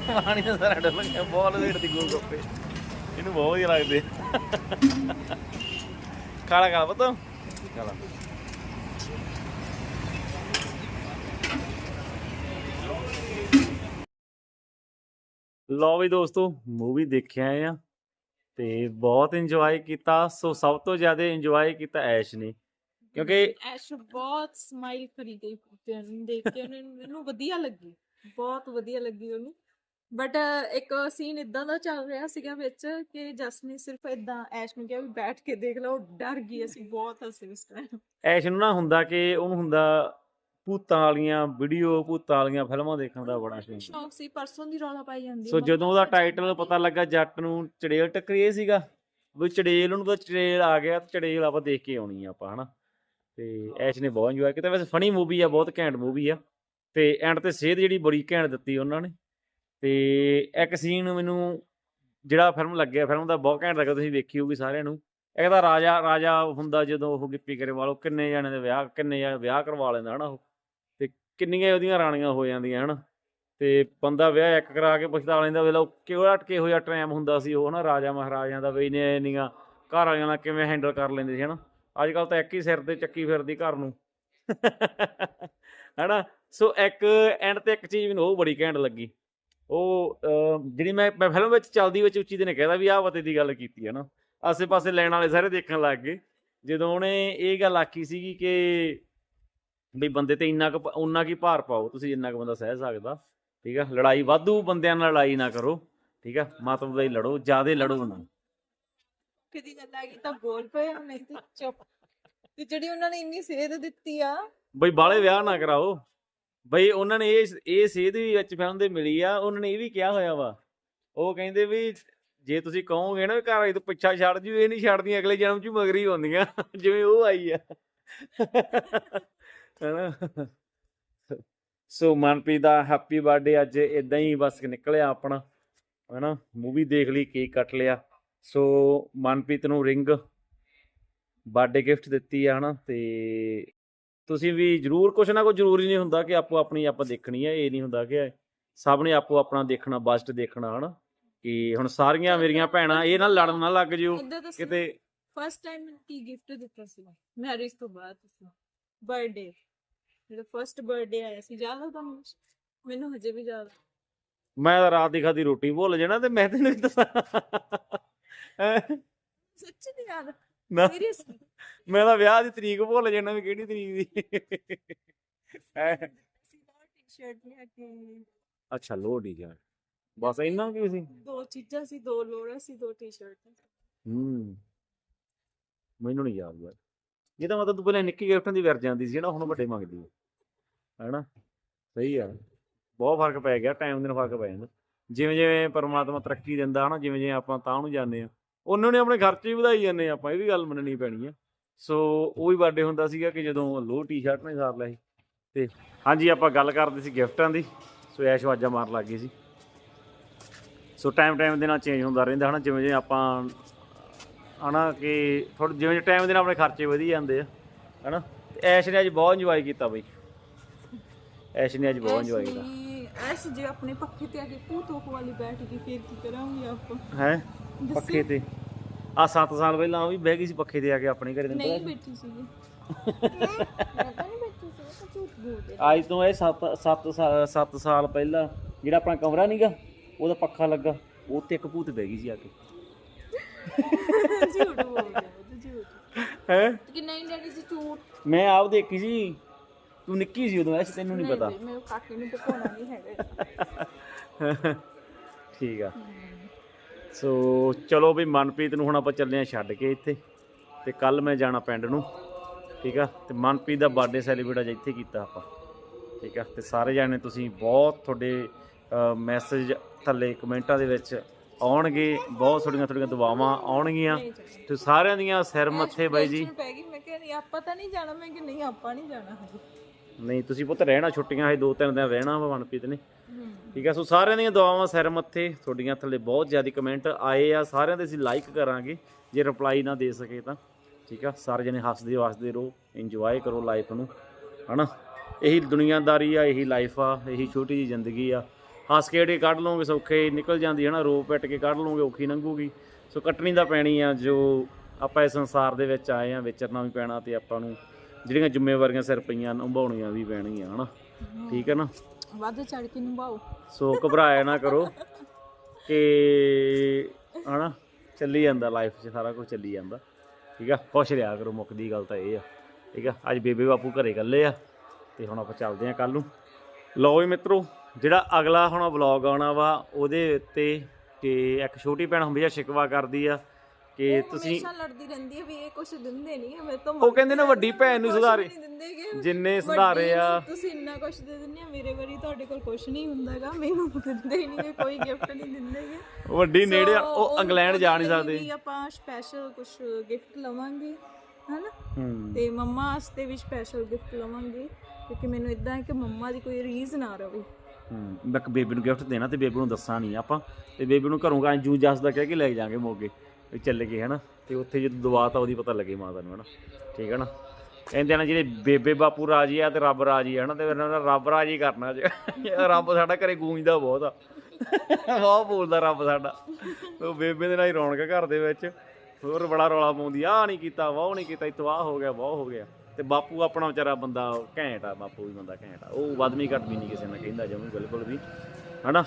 ਪਾਣੀ ਦਾ ਸਾਰਾ ਡਰ ਲੱਗਿਆ ਬਹੁਤ ਦੇਰ ਦੀ ਗੋਲ ਗੱਪੇ ਇਹਨੂੰ ਬਹੁਤ ਵਧੀਆ ਲੱਗਦੇ। ਖਾਲਾ ਖਾ ਪਤਾ। ਚਲਾ ਲਓ ਵੀ ਦੋਸਤੋ ਮੂਵੀ ਦੇਖਿਆ ਆ ਤੇ ਬਹੁਤ ਇੰਜੋਏ ਕੀਤਾ। ਸੋ ਸਭ ਤੋਂ ਜ਼ਿਆਦਾ ਇੰਜੋਏ ਕੀਤਾ ਐਸ਼ ਨੇ। ਕਿਉਂਕਿ ਐਸ਼ ਬਹੁਤ ਸਮਾਈਲ ਕਰੀ ਗਈ ਫਿਲਮ ਦੇਖ ਕੇ ਉਹਨੇ ਮੈਨੂੰ ਵਧੀਆ ਲੱਗੀ। ਬਹੁਤ ਵਧੀਆ ਲੱਗੀ ਉਹਨੂੰ। ਬਟ ਇੱਕ ਸੀਨ ਇਦਾਂ ਦਾ ਚੱਲ ਰਿਹਾ ਸੀਗਾ ਵਿੱਚ ਕਿ ਜਸ ਨੇ ਸਿਰਫ ਇਦਾਂ ਐਸ਼ ਨੂੰ ਕਿਹਾ ਵੀ ਬੈਠ ਕੇ ਦੇਖ ਲਓ ਉਹ ਡਰ ਗਈ। ਅਸੀਂ ਬਹੁਤ ਹੱਸੇ ਉਸ ਟਾਈਮ ਐਸ਼ ਨੂੰ ਨਾ ਹੁੰਦਾ ਕਿ ਉਹਨੂੰ ਹੁੰਦਾ ਭੂਤਾਂ ਵਾਲੀਆਂ ਵੀਡੀਓ ਭੂਤਾਂ ਵਾਲੀਆਂ ਫਿਲਮਾਂ ਦੇਖਣ ਦਾ ਬੜਾ ਸ਼ੌਂਕ ਸ਼ੌਂਕ ਸੀ ਪਰਸੋਂ ਦੀ ਰੌਲਾ ਪਾਈ ਜਾਂਦੀ ਸੋ ਜਦੋਂ ਉਹਦਾ ਟਾਈਟਲ ਪਤਾ ਲੱਗਾ ਜੱਟ ਨੂੰ ਚੜੇਲ ਟੱਕਰੀ ਇਹ ਸੀਗਾ ਵੀ ਚੜੇਲ ਉਹਨੂੰ ਤਾਂ ਚੜੇਲ ਆ ਗਿਆ ਤੇ ਚੜੇਲ ਆਪਾਂ ਦੇਖ ਕੇ ਆਉਣੀ ਆ ਆਪਾਂ ਹਨਾ? ਤੇ ਐਸ਼ ਨੇ ਬਹੁਤ ਇੰਜੋਏ ਕੀਤਾ। ਵੈਸੇ ਫਨੀ ਮੂਵੀ ਆ ਬਹੁਤ ਘੈਂਟ ਮੂਵੀ ਆ। ਤੇ ਐਂਡ ਤੇ ਸੇਧ ਜਿਹੜੀ ਬੜੀ ਘੈਂਟ ਦਿੱਤੀ ਉਹਨਾਂ ਨੇ। ਤੇ ਇੱਕ ਸੀਨ ਮੈਨੂੰ ਜਿਹੜਾ ਫਿਲਮ ਲੱਗਿਆ ਫਿਲਮ ਦਾ ਬਹੁਤ ਘੈਂਟ ਲੱਗਾ ਤੁਸੀਂ ਵੇਖੀ ਹੋਊਗੀ ਸਾਰਿਆਂ ਨੂੰ। ਇੱਕ ਤਾਂ ਰਾਜਾ ਰਾਜਾ ਹੁੰਦਾ ਜਦੋਂ ਉਹ ਗਿੱਪੀ ਗਰੇਵਾਲ ਉਹ ਕਿੰਨੇ ਜਾਣੇ ਦੇ ਵਿਆਹ ਕਿੰਨੇ ਜਾਣੇ ਵਿਆਹ ਕਰਵਾ ਲੈਂਦਾ ਹਨਾ ਉਹ? ਕਿੰਨੀਆਂ ਉਹਦੀਆਂ ਰਾਣੀਆਂ ਹੋ ਜਾਂਦੀਆਂ, ਹਨਾ? ਤੇ ਬੰਦਾ ਵਿਆਹ ਇੱਕ ਕਰਾ ਕੇ ਪਛਤਾ ਲੈਂਦਾ ਵੇਲਾ ਕਿਹੜਾ ਅਟਕੇ ਹੋਇਆ ਟਾਈਮ ਹੁੰਦਾ ਸੀ ਉਹ ਨਾ ਰਾਜਾ ਮਹਾਰਾਜਿਆਂ ਦਾ ਵੀ ਨੇ ਇੰਨੀਆਂ ਘਰ ਵਾਲਿਆਂ ਨਾਲ ਕਿਵੇਂ ਹੈਂਡਲ ਕਰ ਲੈਂਦੇ ਸੀ, ਹਨਾ? ਅੱਜ ਕੱਲ ਤਾਂ ਇੱਕ ਹੀ ਸਿਰ ਤੇ ਚੱਕੀ ਫਿਰਦੀ ਘਰ ਨੂੰ। ਹਨਾ? ਸੋ ਇੱਕ ਐਂਡ ਤੇ ਇੱਕ ਚੀਜ਼ ਮੈਨੂੰ ਉਹ ਬੜੀ ਘੈਂਟ ਲੱਗੀ। ਉਹ ਜਿਹੜੀ ਮੈਂ ਮੈਂ ਫਿਲਮ ਵਿੱਚ ਚੱਲਦੀ ਵਿੱਚ ਉੱਚੀ ਦੇ ਨੇ ਕਹਿਦਾ ਵੀ ਆਹ ਪਤੇ ਦੀ ਗੱਲ ਕੀਤੀ ਹੈ ਨਾ ਆਸੇ-ਪਾਸੇ ਲੈਣ ਵਾਲੇ ਸਾਰੇ ਦੇਖਣ ਲੱਗ ਗਏ। ਜਦੋਂ ਉਹਨੇ ਇਹ ਗੱਲ ਆਖੀ ਸੀਗੀ ਕਿ ਵੀ ਬੰਦੇ ਤੇ ਇੰਨਾ ਕੁ ਉਨਾ ਕੀ ਭਾਰ ਪਾਓ ਤੁਸੀਂ ਜਿੰਨਾ ਕੁ ਬੰਦਾ ਸਹਿ ਸਕਦਾ ਠੀਕ ਆ? ਲੜਾਈ ਵਾਧੂ ਬੰਦਿਆਂ ਨਾਲ ਲੜਾਈ ਨਾ ਕਰੋ ਠੀਕ ਆ? ਮਤਲਬ ਦਾ ਹੀ ਲੜੋ ਜਿਆਦੇ ਲੜੋ ਨਾ। ਕਦੀ ਗੱਲ ਆ ਗਈ? ਤਾਂ ਬੋਲ ਪਏ ਨਹੀਂ ਤੇ ਚੁੱਪ। ਤੇ ਜਿਹੜੀ ਉਹਨਾਂ ਨੇ ਇੰਨੀ ਸੇਧ ਦਿੱਤੀ ਆ। ਬਈ ਬਾਲੇ ਵਿਆਹ ਨਾ ਕਰਾਓ। ਬਈ ਉਹਨਾਂ ਨੇ ਇਹ ਇਹ ਸੇਧ ਵੀ ਵਿੱਚ ਫਿਲਮ ਦੇ ਮਿਲੀ ਆ ਉਹਨਾਂ ਨੇ ਇਹ ਵੀ ਕਿਹਾ ਹੋਇਆ ਵਾ। ਉਹ ਕਹਿੰਦੇ ਵੀ ਜੇ ਤੁਸੀਂ ਕਹੋਗੇ ਨਾ ਘਰ ਆਈ ਤੋਂ ਪਿੱਛਾ ਛੱਡ ਜੂ ਇਹ ਨਹੀਂ ਛੱਡਦੀਆਂ ਅਗਲੇ ਜਨਮ ਚ ਮਗਰੀ ਹੁੰਦੀਆਂ ਜਿਵੇਂ ਉਹ ਆਈ ਆ। ਹੈਨਾ? ਸੋ ਮਨਪ੍ਰੀਤ ਦਾ ਹੈਪੀ ਬਰਥਡੇ ਅੱਜ ਇਦਾਂ ਹੀ ਬਸ ਨਿਕਲਿਆ ਆਪਣਾ ਹੈਨਾ? ਮੂਵੀ ਦੇਖ ਲਈ ਕੇਕ ਕੱਟ ਲਿਆ। ਸੋ ਮਨਪ੍ਰੀਤ ਨੂੰ ਰਿੰਗ ਬਰਥਡੇ ਗਿਫਟ ਦਿੱਤੀ ਆ ਹਨਾ? ਤੇ ਤੁਸੀਂ ਵੀ ਜਰੂਰ ਕੁਛ ਨਾ ਕੁਛ ਜ਼ਰੂਰੀ ਨਹੀਂ ਹੁੰਦਾ ਕਿ ਆਪੋ ਆਪਣੀ ਆਪਾਂ ਦੇਖਣੀ ਹੈ ਇਹ ਨਹੀਂ ਹੁੰਦਾ ਕਿ ਸਭ ਨੇ ਆਪੋ ਆਪਣਾ ਦੇਖਣਾ ਬਸਟ ਦੇਖਣਾ ਹਨਾ? ਕਿ ਹੁਣ ਸਾਰੀਆਂ ਮੇਰੀਆਂ ਭੈਣਾਂ ਇਹ ਨਾ ਲੜਨ ਨਾ ਲੱਗ ਜਿਓ ਕਿਤੇ ਫਸਟ ਟਾਈਮ ਕੀ ਗਿਫਟ ਦਿੱਤਾ ਸੀ? ਮੈਰਿਜ ਤੋਂ ਬਾਅਦ ਬਰਥਡੇ ਜਿਹੜਾ ਫਸਟ ਬਰਥਡੇ ਆਇਆ ਸੀ ਯਾਦ ਆ ਤੁਹਾਨੂੰ? ਮੈਨੂੰ ਹਜੇ ਵੀ ਯਾਦ ਆ। ਮੈਂ ਤਾਂ ਰਾਤ ਦੀ ਖਾਦੀ ਰੋਟੀ ਭੁੱਲ ਜਾਣਾ ਤੇ ਮੈਂ ਤੈਨੂੰ ਦੱਸਾਂ? ਸੱਚੀ ਨਹੀਂ ਯਾਦ? ਨਾ। ਸੀਰੀਅਸਲੀ ਮੈਂ ਤਾਂ ਵਿਆਹ ਦੀ ਤਰੀਕ ਭੁੱਲ ਜਾਣਾ ਵੀ ਕਿਹੜੀ ਤਰੀਕ ਦੀ। ਹੈਂ? ਟੀ-ਸ਼ਰਟ ਲਿਆ ਕੇ ਅੱਛਾ ਲੋਹੜੀ ਜਾ ਬਸ ਇੰਨਾ ਕੀ ਸੀ ਦੋ ਚੀਜ਼ਾਂ ਸੀ ਦੋ ਲੋੜਾ ਸੀ ਦੋ ਟੀ-ਸ਼ਰਟ ਹੂੰ। ਮੈਨੂੰ ਨਹੀਂ ਯਾਦ ਯਾਰ। ਇਹ ਤਾਂ ਮਤਲਬ ਤੂੰ ਪਹਿਲਾਂ ਨਿੱਕੀ ਗਿਫਟਾਂ ਦੀ ਵਰ ਜਾਂਦੀ ਸੀ ਨਾ ਹੁਣ ਵੱਡੇ ਮੰਗਦੀ ਹੈ ਹੈਨਾ? ਸਹੀ ਆ। ਬਹੁਤ ਫ਼ਰਕ ਪੈ ਗਿਆ ਟਾਈਮ ਦੇ ਨਾਲ ਫ਼ਰਕ ਪੈ ਜਾਂਦਾ। ਜਿਵੇਂ ਜਿਵੇਂ ਪਰਮਾਤਮਾ ਤਰੱਕੀ ਦਿੰਦਾ, ਹਨਾ? ਜਿਵੇਂ ਜਿਵੇਂ ਆਪਾਂ ਤਾਂ ਨੂੰ ਜਾਂਦੇ ਆ। ਉਹਨਾਂ ਨੇ ਆਪਣੇ ਖਰਚੇ ਵੀ ਵਧਾਈ ਜਾਂਦੇ ਆ, ਆਪਾਂ ਇਹ ਵੀ ਗੱਲ ਮੰਨਣੀ ਪੈਣੀ ਆ। ਸੋ ਉਹ ਵੀ ਬਰਥਡੇ ਹੁੰਦਾ ਸੀਗਾ ਕਿ ਜਦੋਂ ਲੋ ਟੀ-ਸ਼ਰਟ ਨੇ ਸਾਰ ਲਿਆ ਸੀ। ਤੇ ਹਾਂਜੀ, ਆਪਾਂ ਗੱਲ ਕਰਦੇ ਸੀ ਗਿਫਟਾਂ ਦੀ। ਸੋ ਐਸ਼ ਵਾਜਾ ਮਾਰ ਲੱਗ ਗਈ ਸੀ। ਸੋ ਟਾਈਮ ਟਾਈਮ ਦੇ ਨਾਲ ਚੇਂਜ ਹੁੰਦਾ ਰਹਿੰਦਾ, ਹਨਾ? ਜਿਵੇਂ ਜਿਵੇਂ ਆਪਾਂ ਹਨਾ ਕਿ ਥੋੜਾ ਜਿਵੇਂ ਟਾਈਮ ਦੇ ਨਾਲ ਆਪਣੇ ਖਰਚੇ ਵਧੀ ਜਾਂਦੇ ਆ ਹਨਾ? ਤੇ ਐਸ਼ ਨੇ ਅੱਜ ਬਹੁਤ ਇੰਜੋਏ ਕੀਤਾ ਬਈ। ਐਸ਼ ਨੇ ਅੱਜ ਬਹੁਤ ਇੰਜੋਏ ਕੀਤਾ। ਐਸ ਜੇ ਆਪਣੇ ਪੱਖੇ ਤੇ ਆ ਕੇ ਪੂਤੋਕ ਵਾਲੀ ਬੈਠ ਗਈ ਫਿਰ ਕੀ ਕਰਾਂਗੇ ਆਪਾਂ? ਹੈ। ਪੱਖੇ ਤੇ। ਆ 7 ਸਾਲ ਪਹਿਲਾਂ ਉਹ ਵੀ ਬਹਿ ਗਈ ਸੀ ਪੱਖੇ ਤੇ ਆ ਕੇ ਆਪਣੇ ਘਰੇ ਨਹੀਂ ਬੈਠੀ ਸੀ ਪਤਾ ਅੱਜ ਤੋਂ ਇਹ 7 7 7 ਸਾਲ ਪਹਿਲਾਂ ਜਿਹੜਾ ਆਪਣਾ ਕਮਰਾ ਨਹੀਂਗਾ ਉਹਦਾ ਪੱਖਾ ਲੱਗਾ ਉਹ ਤੇ ਇੱਕ ਭੂਤ ਬਹਿ ਗਈ ਸੀ ਆ ਕੇ। ਝੂਠ ਬੋਲਦੇ ਉਹ ਤਾਂ ਝੂਠ। ਹੈ? ਕਿ ਨਹੀਂ ਡੈਡੀ ਜੀ ਝੂਠ? ਮੈਂ ਆਪ ਦੇਖੀ ਸੀ। ਤੂੰ ਨਿੱਕੀ ਸੀ ਉਦੋਂ ਐਸ ਤੈਨੂੰ ਨਹੀਂ ਪਤਾ। ਮੇਰੇ ਕਾਕੇ ਨੂੰ ਪਕਾਉਣਾ ਨਹੀਂ ਹੈਗਾ। ਠੀਕ ਆ। ਸੋ ਚਲੋ ਵੀ ਮਨਪ੍ਰੀਤ ਨੂੰ ਹੁਣ ਆਪਾਂ ਚੱਲੇ ਆ ਛੱਡ ਕੇ ਇੱਥੇ। ਤੇ ਕੱਲ ਮੈਂ ਜਾਣਾ ਪਿੰਡ ਨੂੰ। ਠੀਕ ਆ? ਤੇ ਮਨਪ੍ਰੀਤ ਦਾ ਬਰਥਡੇ ਸੈਲੀਬ੍ਰੇਟ ਅੱਜ ਇੱਥੇ ਕੀਤਾ ਆਪਾਂ। ਠੀਕ ਆ? ਤੇ ਸਾਰੇ ਜਾਣੇ ਤੁਸੀਂ ਬਹੁਤ ਤੁਹਾਡੇ ਮੈਸੇਜ ਥੱਲੇ ਕਮੈਂਟਾਂ ਦੇ ਵਿੱਚ ਆਉਣਗੇ ਬਹੁਤ ਤੁਹਾਡੀਆਂ ਤੁਹਾਡੀਆਂ ਦੁਆਵਾਂ ਆਉਣਗੀਆਂ। ਤੇ ਸਾਰਿਆਂ ਦੀਆਂ ਸਿਰ ਮੱਥੇ ਬਾਈ ਜੀ। Tension ਪੈ ਗਈ ਮੈਂ ਕਿਹਾ ਨਹੀਂ ਆਪਾਂ ਤਾਂ ਨਹੀਂ ਜਾਣਾ ਮੈਂ ਕਿ ਨਹੀਂ ਆਪਾਂ ਨਹੀਂ ਜਾਣਾ ਹਜੇ। ਨਹੀਂ ਤੁਸੀਂ ਪੁੱਤ ਰਹਿਣਾ ਛੁੱਟੀਆਂ ਹੈ ਦੋ ਤਿੰਨ ਦਿਨ ਰਹਿਣਾ ਵਾ ਮਨਪ੍ਰੀਤ ਨੇ। ਠੀਕ ਆ ਸੋ ਸਾਰਿਆਂ ਦੀਆਂ ਦੁਆਵਾਂ ਸਿਰ ਮੱਥੇ ਤੁਹਾਡੀਆਂ ਥੱਲੇ ਬਹੁਤ ਜ਼ਿਆਦਾ ਕਮੈਂਟ ਆਏ ਆ ਸਾਰਿਆਂ ਦੇ ਅਸੀਂ ਲਾਈਕ ਕਰਾਂਗੇ ਜੇ ਰਿਪਲਾਈ ਨਾ ਦੇ ਸਕੇ ਤਾਂ। ਠੀਕ ਆ ਸਾਰੇ ਜਣੇ ਹੱਸਦੇ ਵਸਦੇ ਰਹੋ ਇੰਜੋਏ ਕਰੋ ਲਾਈਫ ਨੂੰ ਹਨਾ? ਇਹੀ ਦੁਨੀਆਦਾਰੀ ਆ ਇਹੀ ਲਾਈਫ ਆ ਇਹੀ ਛੋਟੀ ਜੀ ਜ਼ਿੰਦਗੀ ਆ। ਹੱਸ ਕੇ ਕੱਢ ਲਓਗੇ ਸੌਖੇ ਨਿਕਲ ਜਾਂਦੀ ਹੈ ਨਾ ਰੋ ਪਿੱਟ ਕੇ ਕੱਢ ਲਓਗੇ ਔਖੀ ਲੰਘੂਗੀ। ਸੋ ਕੱਟਣੀ ਤਾਂ ਪੈਣੀ ਆ ਜੋ ਆਪਾਂ ਇਸ ਸੰਸਾਰ ਦੇ ਵਿੱਚ ਆਏ ਆ ਵਿਚਰਨਾ ਵੀ ਪੈਣਾ ਤੇ ਆਪਾਂ ਨੂੰ ਜਿਹੜੀਆਂ ਜ਼ਿੰਮੇਵਾਰੀਆਂ ਸਿਰ ਪਈਆਂ ਨਿਭਾਉਣੀਆਂ ਵੀ ਪੈਣਗੀਆਂ ਹਨਾ? ਠੀਕ ਹੈ ਨਾ? ਵੱਧ ਚੜ ਕੇ ਨਿਭਾਓ। ਸੋ ਘਬਰਾਇਆ ਨਾ ਕਰੋ ਕਿ ਹਨਾ ਚੱਲੀ ਜਾਂਦਾ ਲਾਈਫ 'ਚ ਸਾਰਾ ਕੁਝ ਚੱਲੀ ਜਾਂਦਾ। ਠੀਕ ਆ? ਖੁਸ਼ ਰਿਹਾ ਕਰੋ ਮੁੱਕਦੀ ਗੱਲ ਤਾਂ ਇਹ ਆ। ਠੀਕ ਆ? ਅੱਜ ਬੇਬੇ ਬਾਪੂ ਘਰੇ ਇਕੱਲੇ ਆ ਤੇ ਹੁਣ ਆਪਾਂ ਚੱਲਦੇ ਆ ਕੱਲ ਨੂੰ। ਲਓ ਵੀ ਮਿੱਤਰੋ ਜਿਹੜਾ ਅਗਲਾ ਹੁਣ ਵਲੌਗ ਆਉਣਾ ਵਾ ਉਹਦੇ ਉੱਤੇ ਤੇ ਇੱਕ ਛੋਟੀ ਭੈਣ ਹਮੇਸ਼ਾ ਸ਼ਿਕਵਾ ਕਰਦੀ ਆ ਕਿ ਤੁਸੀਂ ਹਮੇਸ਼ਾ ਲੜਦੀ ਰਹਿੰਦੀ ਹੈ ਵੀ ਇਹ ਕੁਝ ਦਿੰਦੇ ਨਹੀਂ ਹੈ ਮੇਰੇ ਤੋਂ ਉਹ ਕਹਿੰਦੇ ਨੇ ਵੱਡੀ ਭੈਣ ਨੂੰ ਸੁਧਾਰੇ। ਜਿੰਨੇ ਸੁਧਾਰੇ ਆ। ਤੁਸੀਂ ਇੰਨਾ ਕੁਝ ਦੇ ਦਿੰਦੇ ਆ ਮੇਰੇ ਵਾਰੀ ਤੁਹਾਡੇ ਕੋਲ ਕੁਝ ਨਹੀਂ ਹੁੰਦਾਗਾ ਮੈਨੂੰ ਦਿੰਦੇ ਹੀ ਨਹੀਂ ਕੋਈ ਗਿਫਟ ਨਹੀਂ ਦਿੰਦੇਗੇ ਵੱਡੀ ਨੇੜੇ ਉਹ ਇੰਗਲੈਂਡ ਜਾ ਨਹੀਂ ਸਕਦੇ। ਆਪਾਂ ਸਪੈਸ਼ਲ ਕੁਝ ਗਿਫਟ ਲਵਾਂਗੇ ਹਨਾ? ਤੇ ਮੰਮਾ ਵਾਸਤੇ ਵੀ ਸਪੈਸ਼ਲ ਗਿਫਟ ਲਵਾਂਗੇ ਕਿਉਂਕਿ ਮੈਨੂੰ ਇਦਾਂ ਹੈ ਕਿ ਮੰਮਾ ਦੀ ਕੋਈ ਰੀਜ਼ ਨਾ ਰਵੇ। ਮੈਂ ਇੱਕ ਬੇਬੀ ਨੂੰ ਗਿਫਟ ਦੇਣਾ ਤੇ ਬੇਬੀ ਨੂੰ ਦੱਸਾਂ ਨਹੀਂ ਆਪਾਂ ਤੇ ਬੇਬੀ ਨੂੰ ਘਰੋਂ ਕਾਂ ਜੂ ਜਸ ਦਾ ਕਹਿ ਕੇ ਲੈ ਕੇ ਜਾਾਂਗੇ ਮੋਗੇ। ਵੀ ਚੱਲ ਗਏ, ਹਨਾ? ਤੇ ਉੱਥੇ ਜਦੋਂ ਦਵਾ ਤਾਂ ਉਹਦੀ ਪਤਾ ਲੱਗੇ ਮਾਤਾ ਨੂੰ, ਹਨਾ? ਠੀਕ ਹੈ ਨਾ? ਕਹਿੰਦੇ ਆ ਜਿਹੜੇ ਬੇਬੇ ਬਾਪੂ ਰਾਜੀ ਆ ਤੇ ਰੱਬ ਰਾਜੀ ਆ, ਹਨਾ? ਤੇ ਇਹਨਾਂ ਦਾ ਰੱਬ ਰਾਜੀ ਕਰਨਾ ਜੇ। ਰੱਬ ਸਾਡਾ ਘਰੇ ਗੂੰਜਦਾ ਬਹੁਤ ਆ। ਬਹੁਤ ਬੋਲਦਾ ਰੱਬ ਸਾਡਾ। ਉਹ ਬੇਬੇ ਦੇ ਨਾਲ ਹੀ ਰੌਣਕ ਘਰ ਦੇ ਵਿੱਚ। ਹੋਰ ਬੜਾ ਰੌਲਾ ਪਾਉਂਦੀ ਆ ਨਹੀਂ ਕੀਤਾ, ਵਾਹ ਨਹੀਂ ਕੀਤਾ ਇਤੋਂ ਆਹ ਹੋ ਗਿਆ, ਵਾਹ ਹੋ ਗਿਆ। ਤੇ ਬਾਪੂ ਆਪਣਾ ਵਿਚਾਰਾ ਬੰਦਾ ਘੈਂਟ ਆ ਬਾਪੂ ਵੀ ਬੰਦਾ ਘੈਂਟ ਆ। ਉਹ ਨਹੀਂ ਘੱਟ ਵੀ ਨਹੀਂ ਕਿਸੇ ਨਾਲ ਕਹਿੰਦਾ ਜਮੂ ਬਿਲਕੁਲ ਵੀ। ਹਨਾ?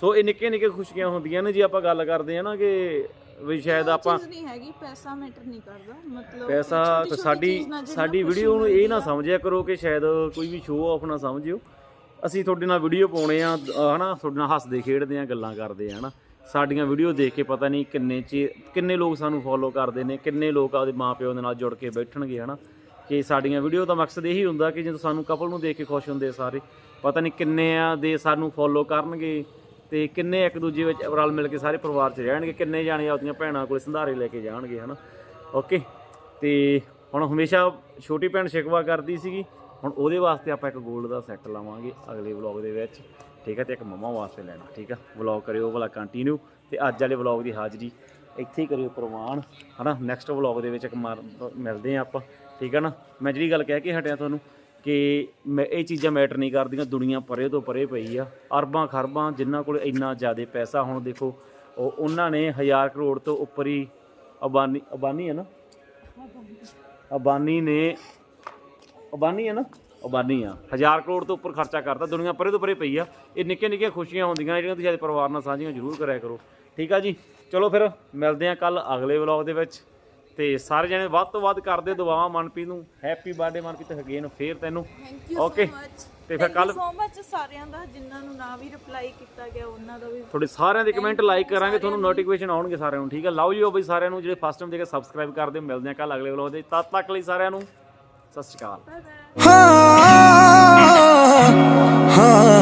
ਸੋ ਇਹ ਨਿੱਕੀਆਂ ਨਿੱਕੀਆਂ ਖੁਸ਼ੀਆਂ ਹੁੰਦੀਆਂ ਨੇ ਜੀ ਆਪਾਂ ਗੱਲ ਕਰਦੇ ਆ ਨਾ ਕਿ ਵੀ ਸ਼ਾਇਦ ਆਪਾਂ ਚੀਜ਼ ਨਹੀਂ ਹੈਗੀ ਪੈਸਾ ਮੈਟਰ ਨਹੀਂ ਕਰਦਾ ਮਤਲਬ ਪੈਸਾ ਸਾਡੀ ਸਾਡੀ ਵੀਡੀਓ ਨੂੰ ਇਹ ਨਾ। ਸਮਝਿਆ ਕਰੋ ਕਿ ਸ਼ਾਇਦ ਕੋਈ ਵੀ ਸ਼ੋਅ ਆਫ ਨਾ ਸਮਝਿਓ। ਅਸੀਂ ਤੁਹਾਡੇ ਨਾਲ ਵੀਡੀਓ ਪਾਉਣੇ ਆ ਹਨਾ? ਤੁਹਾਡੇ ਨਾਲ ਹੱਸਦੇ ਖੇਡਦੇ ਆ ਗੱਲਾਂ ਕਰਦੇ ਆ ਹਨਾ? ਸਾਡੀਆਂ ਵੀਡੀਓ ਦੇਖ ਕੇ ਪਤਾ ਨਹੀਂ ਕਿੰਨੇ ਚ ਕਿੰਨੇ ਲੋਕ ਸਾਨੂੰ ਫੋਲੋ ਕਰਦੇ ਨੇ ਕਿੰਨੇ ਲੋਕ ਆਪਦੇ ਮਾਪਿਓ ਦੇ ਨਾਲ ਜੁੜ ਕੇ ਬੈਠਣਗੇ ਹਨਾ? ਕਿ ਸਾਡੀਆਂ ਵੀਡੀਓ ਦਾ ਮਕਸਦ ਇਹੀ ਹੁੰਦਾ ਕਿ ਜਦੋਂ ਸਾਨੂੰ ਕਪਲ ਨੂੰ ਦੇਖ ਕੇ ਖੁਸ਼ ਹੁੰਦੇ ਸਾਰੇ, ਪਤਾ ਨਹੀਂ ਕਿੰਨੇ ਆ ਦੇ ਸਾਨੂੰ ਫੋਲੋ ਕਰਨਗੇ ਤੇ ਕਿੰਨੇ ਇੱਕ ਦੂਜੇ ਵਿੱਚ ਰਲ ਮਿਲ ਕੇ ਸਾਰੇ ਪਰਿਵਾਰ 'ਚ ਰਹਿਣਗੇ, ਕਿੰਨੇ ਜਾਣੇ ਆਪਦੀਆਂ ਭੈਣਾਂ ਕੋਲ ਸੰਧਾਰੇ ਲੈ ਕੇ ਜਾਣਗੇ, ਹਨਾ? ਓਕੇ ਤੇ ਹੁਣ ਹਮੇਸ਼ਾ ਛੋਟੀ ਭੈਣ ਸ਼ਿਕਵਾ ਕਰਦੀ ਸੀਗੀ, ਹੁਣ ਉਹਦੇ ਵਾਸਤੇ ਆਪਾਂ ਇੱਕ 골ਡ ਦਾ ਸੈੱਟ ਲਾਵਾਂਗੇ ਅਗਲੇ ਵਲੌਗ ਦੇ ਵਿੱਚ, ਠੀਕ ਹੈ ਤੇ ਇੱਕ ਮਮਾ ਵਾਸਤੇ ਲੈਣਾ, ਠੀਕ ਆ? ਵਲੌਗ ਕਰਿਓ ਭਲਾ ਕੰਟੀਨਿਊ ਤੇ ਅੱਜ ਵਾਲੇ ਵਲੌਗ ਦੀ ਹਾਜ਼ਰੀ ਇੱਥੇ ਹੀ ਕਰਿਓ ਪ੍ਰਵਾਨ ਹਨਾ? ਨੈਕਸਟ ਵਲੌਗ ਦੇ ਵਿੱਚ ਇੱਕ ਮਿਲਦੇ ਆ ਆਪਾਂ। ਠੀਕ ਆ ਨਾ? ਮੈਂ ਜਿਹੜੀ ਗੱਲ ਕਹਿ ਕੇ ਹਟਿਆ ਤੁਹਾਨੂੰ ਕਿ ਮੈਂ ਇਹ ਚੀਜ਼ਾਂ ਮੈਟਰ ਨਹੀਂ ਕਰਦੀਆਂ, ਦੁਨੀਆ ਪਰੇ ਤੋਂ ਪਰੇ ਪਈ ਆ। ਅਰਬਾਂ ਖਰਬਾਂ ਜਿਨ੍ਹਾਂ ਕੋਲ ਇੰਨਾ ਜ਼ਿਆਦਾ ਪੈਸਾ ਹੁਣ ਦੇਖੋ, ਉਹ ਉਹਨਾਂ ਨੇ ਹਜ਼ਾਰ ਕਰੋੜ ਤੋਂ ਉੱਪਰ ਹੀ ਅਬਾਨੀ ਅਬਾਨੀ ਹੈ ਨਾ? ਅਬਾਨੀ ਨੇ, ਅਬਾਨੀ ਹੈ ਨਾ? ਅਬਾਨੀ ਆ। ਹਜ਼ਾਰ ਕਰੋੜ ਤੋਂ ਉੱਪਰ ਖਰਚਾ ਕਰਦਾ ਦੁਨੀਆ ਪਰੇ ਤੋਂ ਪਰੇ ਪਈ ਆ। ਇਹ ਨਿੱਕੀਆਂ ਨਿੱਕੀਆਂ ਖੁਸ਼ੀਆਂ ਹੁੰਦੀਆਂ, ਜਿਹੜੀਆਂ ਤੁਸੀਂ ਆਪਣੇ ਪਰਿਵਾਰ ਨਾਲ ਸਾਂਝੀਆਂ ਜ਼ਰੂਰ ਕਰਿਆ ਕਰੋ। ਠੀਕ ਆ ਜੀ? ਚਲੋ ਫਿਰ, ਮਿਲਦੇ ਆ ਕੱਲ ਅਗਲੇ ਵਲੌਗ ਦੇ ਵਿੱਚ। ਤੇ ਸਾਰੇ ਜਣੇ ਵੱਧ ਤੋਂ ਵੱਧ ਕਰਦੇ ਦੁਆਵਾਂ ਮਨਪ੍ਰੀਤ ਨੂੰ। ਹੈਪੀ ਬਰਥਡੇ ਮਨਪ੍ਰੀਤ ਅਗੇਨ ਫੇਰ ਤੈਨੂੰ। Thank you Okay, so much ਤੇ ਫਿਰ ਕੱਲ੍ਹ- ਸੋ ਮਚ ਸਾਰਿਆਂ ਦਾ ਜਿਨ੍ਹਾਂ ਨੂੰ ਨਾ ਵੀ ਰਿਪਲਾਈ ਕੀਤਾ ਗਿਆ ਉਹਨਾਂ ਦਾ ਵੀ। ਤੁਹਾਡੇ ਸਾਰਿਆਂ ਦੇ ਕਮੈਂਟ ਲਾਈਕ ਕਰਾਂਗੇ ਤੁਹਾਨੂੰ। ਨੋਟੀਫਿਕੇਸ਼ਨ ਆਉਣਗੇ ਸਾਰਿਆਂ ਨੂੰ ਠੀਕ ਹੈ? ਲਓ ਜੀ ਉਹ ਬਈ ਸਾਰਿਆਂ ਨੂੰ ਜਿਹੜੇ ਫਸਟ ਟਾਈਮ ਦੇ ਕੇ ਸਬਸਕ੍ਰਾਈਬ ਕਰਦੇ ਮਿਲਦੇ ਆ ਕੱਲ ਅਗਲੇ ਵਲੌਗ ਦੇ। ਤਦ ਤੱਕ ਲਈ ਸਾਰਿਆਂ ਨੂੰ ਸਤਿ ਸ਼੍ਰੀ ਅਕਾਲ। ਬਾਏ ਬਾਏ ਹਾਂ ਹਾਂ।